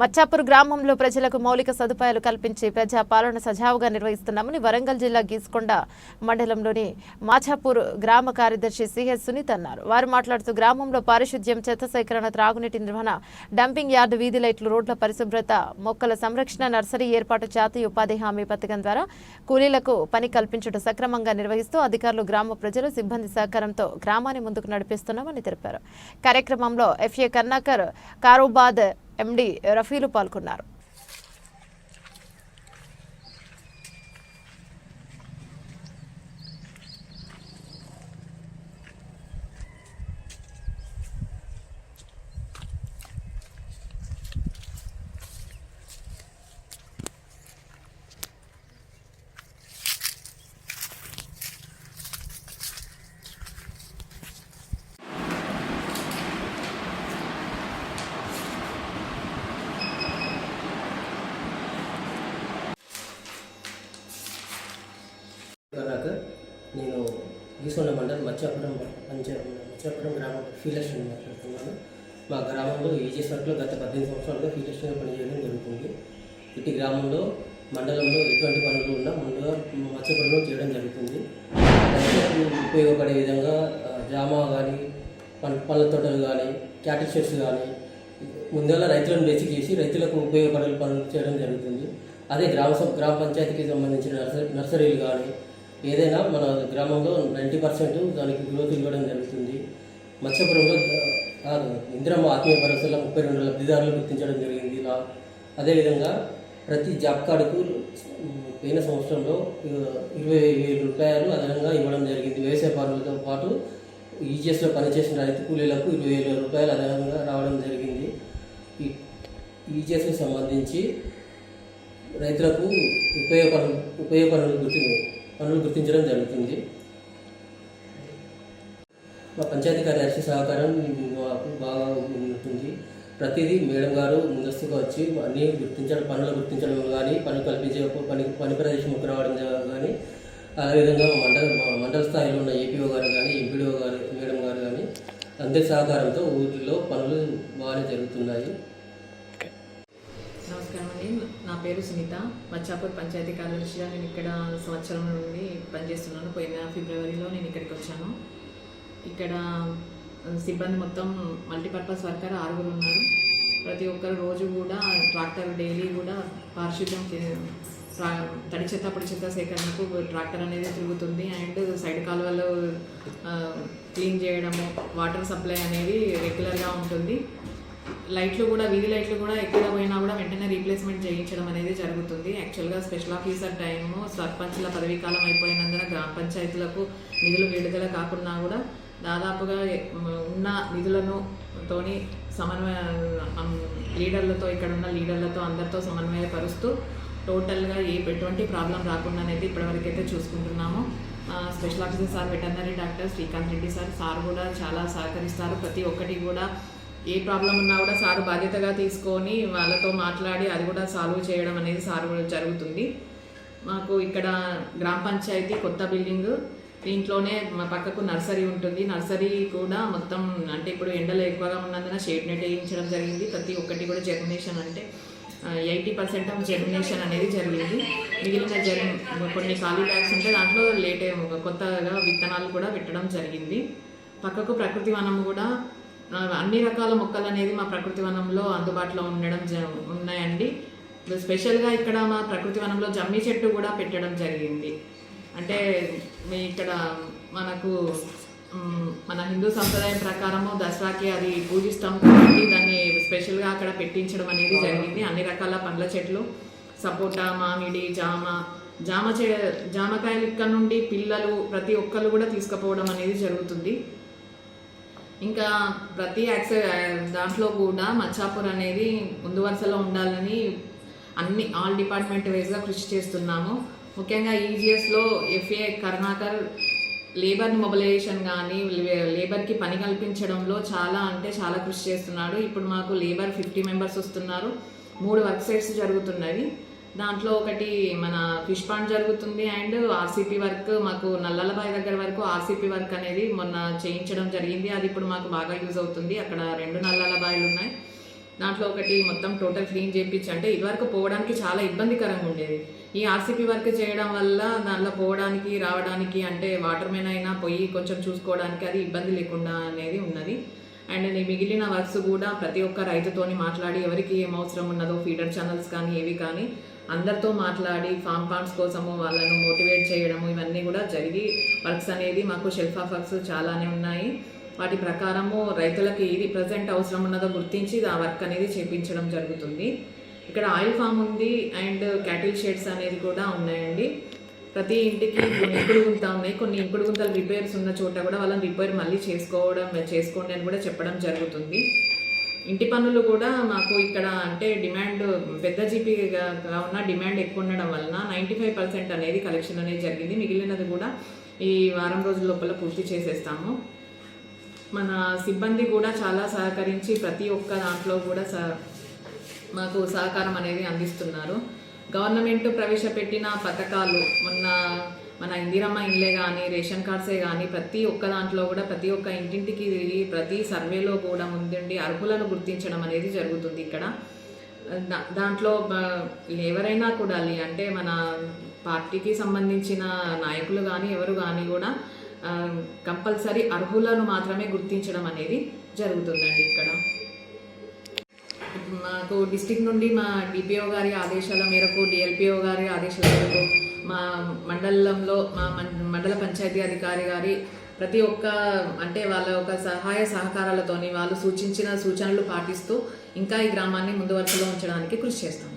మచ్చాపూర్ గ్రామంలో ప్రజలకు మౌలిక సదుపాయాలు కల్పించి ప్రజా పాలన సజావుగా నిర్వహిస్తున్నామని వరంగల్ జిల్లా గీసుకొండ మండలంలోని మాచాపూర్ గ్రామ కార్యదర్శి సిహెచ్ సునీత్ అన్నారు. వారు మాట్లాడుతూ గ్రామంలో పారిశుద్ధ్యం చెత్త సేకరణ త్రాగునీటి నిర్వహణ డంపింగ్ యార్డు వీధి లైట్లు రోడ్ల పరిశుభ్రత మొక్కల సంరక్షణ నర్సరీ ఏర్పాటు జాతీయ ఉపాధి హామీ పథకం ద్వారా కూలీలకు పని కల్పించడం సక్రమంగా నిర్వహిస్తూ అధికారులు గ్రామ ప్రజలు సిబ్బంది సహకారంతో గ్రామాన్ని ముందుకు నడిపిస్తున్నామని తెలిపారు. కార్యక్రమంలో ఎఫ్ఏ కర్ణాకర్ కారోబాద్ ఎండి రఫీలు పాల్గొన్నారు. కనుక నేను గీసుకొండ మండలం మచ్చాపురం పంచ మచ్చాపురం గ్రామం ఫీల్డస్టన్ మాట్లాడుతున్నాను. మా గ్రామంలో ఏజీ వర్క్లో గత పద్దెనిమిది సంవత్సరాలుగా ఫీల్డస్టన్గా పనిచేయడం జరుగుతుంది. ఇటు గ్రామంలో మండలంలో ఎటువంటి పనులు ఉన్నా ముందుగా మత్స్యపురంలో చేయడం జరుగుతుంది. ఉపయోగపడే విధంగా జామా కానీ పంట పళ్ళ తోటలు కానీ క్యాటిల్ షెడ్స్ కానీ ముందుగా రైతులను బేసి చేసి రైతులకు ఉపయోగపడే పనులు చేయడం జరుగుతుంది. అదే గ్రామ గ్రామ పంచాయతీకి సంబంధించిన నర్సరీ నర్సరీలు కానీ ఏదైనా మన గ్రామంలో నైంటీ పర్సెంట్ దానికి గ్రోత్ ఇవ్వడం జరుగుతుంది. మత్స్యపురంలో కాదు ఇందిరమ్మ ఆత్మీయ భరోసాలో ముప్పై రెండు లబ్ధిదారులు గుర్తించడం జరిగింది. ఇలా అదేవిధంగా ప్రతి జాబ్ కార్డుకు పోయిన సంవత్సరంలో ఇరవై వేల రూపాయలు అదనంగా ఇవ్వడం జరిగింది. వ్యవసాయ పనులతో పాటు ఈజీఎస్లో పనిచేసిన రైతు కూలీలకు ఇరవై వేల రూపాయలు అదనంగా రావడం జరిగింది. ఈ ఈజీఎస్కి సంబంధించి రైతులకు ఉపయోగ పనులు ఉపయోగ పనులు పనులు గుర్తించడం జరుగుతుంది. మా పంచాయతీ కార్యదర్శి సహకారం మాకు బాగా ఉంటుంది. ప్రతిదీ మేడం గారు ముందస్తుగా వచ్చి అన్నీ గుర్తించడం పనులు గుర్తించడం కానీ పనులు కల్పించే పని పని ప్రదేశం రావడం కానీ అదేవిధంగా మండల మండల స్థాయిలో ఉన్న ఏపీఓ గారు కానీ ఎంపీడీఓ గారు మేడం గారు కానీ అందరి సహకారంతో ఊరిలో పనులు బాగానే జరుగుతున్నాయి. పేరు సునీత. మచ్చాపూర్ పంచాయతీ కార్యదర్శిగా నేను ఇక్కడ సంవత్సరం నుండి పనిచేస్తున్నాను. పోయిన ఫిబ్రవరిలో నేను ఇక్కడికి వచ్చాను. ఇక్కడ సిబ్బంది మొత్తం మల్టీపర్పస్ వర్కర్ ఆరుగురు ఉన్నారు. ప్రతి ఒక్కరు రోజు కూడా ట్రాక్టర్ డైలీ కూడా పారిశుద్ధ్యం తడి చెత్త పొడి చెత్త సేకరణకు ట్రాక్టర్ అనేది తిరుగుతుంది. అండ్ సైడ్ కాలువలు క్లీన్ చేయడము వాటర్ సప్లై అనేది రెగ్యులర్గా ఉంటుంది. లైట్లు కూడా వీధి లైట్లు కూడా ఎక్కడ పోయినా కూడా వెంటనే రీప్లేస్మెంట్ చేయించడం అనేది జరుగుతుంది. యాక్చువల్గా స్పెషల్ ఆఫీసర్ టైము సర్పంచ్ల పదవీకాలం అయిపోయినందున గ్రామ పంచాయతీలకు నిధులు విడుదల కాకుండా కూడా దాదాపుగా ఉన్న నిధులను తోని సమన్వయ లీడర్లతో ఇక్కడ ఉన్న లీడర్లతో అందరితో సమన్వయపరుస్తూ టోటల్గా ఏ ఎటువంటి ప్రాబ్లం రాకుండా అనేది ఇప్పటివరకైతే చూసుకుంటున్నాము. Special officer sir veterinary doctor Srikanth Reddy sir sir కూడా చాలా సహకరిస్తారు. ప్రతి ఒక్కటి కూడా ఏ ప్రాబ్లం ఉన్నా కూడా సార్ బాధ్యతగా తీసుకొని వాళ్ళతో మాట్లాడి అది కూడా సాల్వ్ చేయడం అనేది సారు జరుగుతుంది. మాకు ఇక్కడ గ్రామ పంచాయతీ కొత్త బిల్డింగ్. దీంట్లోనే మా పక్కకు నర్సరీ ఉంటుంది. నర్సరీ కూడా మొత్తం అంటే ఇప్పుడు ఎండలు ఎక్కువగా ఉన్నందున షేడ్ నెట్ వేయించడం జరిగింది. ప్రతి ఒక్కటి కూడా జర్మినేషన్ అంటే ఎయిటీ పర్సెంట్ ఆఫ్ జర్మినేషన్ అనేది జరిగింది. మిగిలిన జర్మ కొన్ని ఖాళీ బ్యాగ్స్ ఉంటే దాంట్లో లేట్ కొత్తగా విత్తనాలు కూడా పెట్టడం జరిగింది. పక్కకు ప్రకృతి వనం కూడా అన్ని రకాల మొక్కలు అనేది మా ప్రకృతి వనంలో అందుబాటులో ఉండడం జ ఉన్నాయండి. స్పెషల్గా ఇక్కడ మా ప్రకృతి వనంలో జమ్మి చెట్టు కూడా పెట్టడం జరిగింది. అంటే మీ ఇక్కడ మనకు మన హిందూ సంప్రదాయం ప్రకారము దసరాకి అది పూజిస్తాం కాబట్టి దాన్ని స్పెషల్గా అక్కడ పెట్టించడం అనేది జరిగింది. అన్ని రకాల పండ్ల చెట్లు సపోటా మామిడి జామ జామ చె జామకాయలు ఇక్కడ నుండి పిల్లలు ప్రతి ఒక్కరు కూడా తీసుకుపోవడం అనేది జరుగుతుంది. ఇంకా ప్రతి యాక్స దాంట్లో కూడా మచ్చాపూర్ అనేది ముందు వరుసలో ఉండాలని అన్ని ఆల్ డిపార్ట్మెంట్ వైజ్గా కృషి చేస్తున్నాము. ముఖ్యంగా ఈజీఎస్లో ఎఫ్ఏ కరుణాకర్ లేబర్ మొబిలైజేషన్ కానీ లేబర్కి పని కల్పించడంలో చాలా అంటే చాలా కృషి చేస్తున్నాడు. ఇప్పుడు మాకు లేబర్ ఫిఫ్టీ మెంబర్స్ వస్తున్నారు. మూడు వర్క్ సైట్స్ జరుగుతున్నవి. దాంట్లో ఒకటి మన ఫిష్ పాండ్ జరుగుతుంది అండ్ ఆర్సీపీ వర్క్ మాకు నల్లలబాయి దగ్గర వరకు ఆర్సీపీ వర్క్ అనేది మొన్న చేయించడం జరిగింది. అది ఇప్పుడు మాకు బాగా యూజ్ అవుతుంది. అక్కడ రెండు నల్లలబాయిలు ఉన్నాయి. దాంట్లో ఒకటి మొత్తం టోటల్ క్లీన్ చేయించి అంటే ఇదివరకు పోవడానికి చాలా ఇబ్బందికరంగా ఉండేది. ఈ ఆర్సీపీ వర్క్ చేయడం వల్ల దాంట్లో పోవడానికి రావడానికి అంటే వాటర్ మెన్ అయినా పోయి కొంచెం చూసుకోవడానికి అది ఇబ్బంది లేకుండా అనేది ఉన్నది. అండ్ నేను మిగిలిన వర్క్స్ కూడా ప్రతి ఒక్క రైతుతోని మాట్లాడి ఎవరికి ఏం అవసరం ఉన్నదో ఫీడర్ ఛానల్స్ కానీ ఏవి కానీ అందరితో మాట్లాడి ఫామ్ పాండ్స్ కోసము వాళ్ళను మోటివేట్ చేయడము ఇవన్నీ కూడా జరిగి వర్క్స్ అనేది మాకు షెల్ఫ్ ఆఫ్ వర్క్స్ చాలానే ఉన్నాయి. వాటి ప్రకారము రైతులకు ఏది ప్రజెంట్ అవసరం ఉన్నదో గుర్తించి ఆ వర్క్ అనేది చేపించడం జరుగుతుంది. ఇక్కడ ఆయిల్ ఫామ్ ఉంది అండ్ క్యాటిల్ షెడ్స్ అనేది కూడా ఉన్నాయండి. ప్రతి ఇంటికి కొన్ని ఇంకుడు గుంత ఉన్నాయి. కొన్ని ఇంకుడు గుంతలు రిపేర్స్ ఉన్న చోట కూడా వాళ్ళని రిపేర్ మళ్ళీ చేసుకోవడం చేసుకోండి అని కూడా చెప్పడం జరుగుతుంది. ఇంటి పనులు కూడా మాకు ఇక్కడ అంటే డిమాండ్ పెద్ద జీపీగా ఉన్న డిమాండ్ ఎక్కువ ఉండడం వలన నైంటీ ఫైవ్ పర్సెంట్ అనేది కలెక్షన్ అనేది జరిగింది. మిగిలినది కూడా ఈ వారం రోజుల లోపల పూర్తి చేసేస్తాము. మన సిబ్బంది కూడా చాలా సహకరించి ప్రతి ఒక్క దాంట్లో కూడా స మాకు సహకారం అనేది అందిస్తున్నారు. గవర్నమెంట్ ప్రవేశపెట్టిన పథకాలు మొన్న మన ఇందిరమ్మ ఇండ్లే కానీ రేషన్ కార్డ్సే కానీ ప్రతి ఒక్క దాంట్లో కూడా ప్రతి ఒక్క ఇంటింటికి తిరిగి ప్రతి సర్వేలో కూడా ముందుండి అర్హులను గుర్తించడం అనేది జరుగుతుంది ఇక్కడ. దా- దాంట్లో ఎవరైనా కూడా అంటే మన పార్టీకి సంబంధించిన నాయకులు కానీ ఎవరు కానీ కూడా కంపల్సరీ అర్హులను మాత్రమే గుర్తించడం అనేది జరుగుతుందండి ఇక్కడ. మాకు డిస్టిక్ నుండి మా డిపిఓ గారి ఆదేశాల మేరకు డిఎల్పిఓ గారి ఆదేశాల మేరకు మా మండలంలో మా మండల పంచాయతీ అధికారి గారి ప్రతి ఒక్క అంటే వాళ్ళ ఒక సహాయ సహకారాలతోని వాళ్ళు సూచించిన సూచనలు పాటిస్తూ ఇంకా ఈ గ్రామాన్ని ముందు వరుసలో ఉంచడానికి కృషి చేస్తాం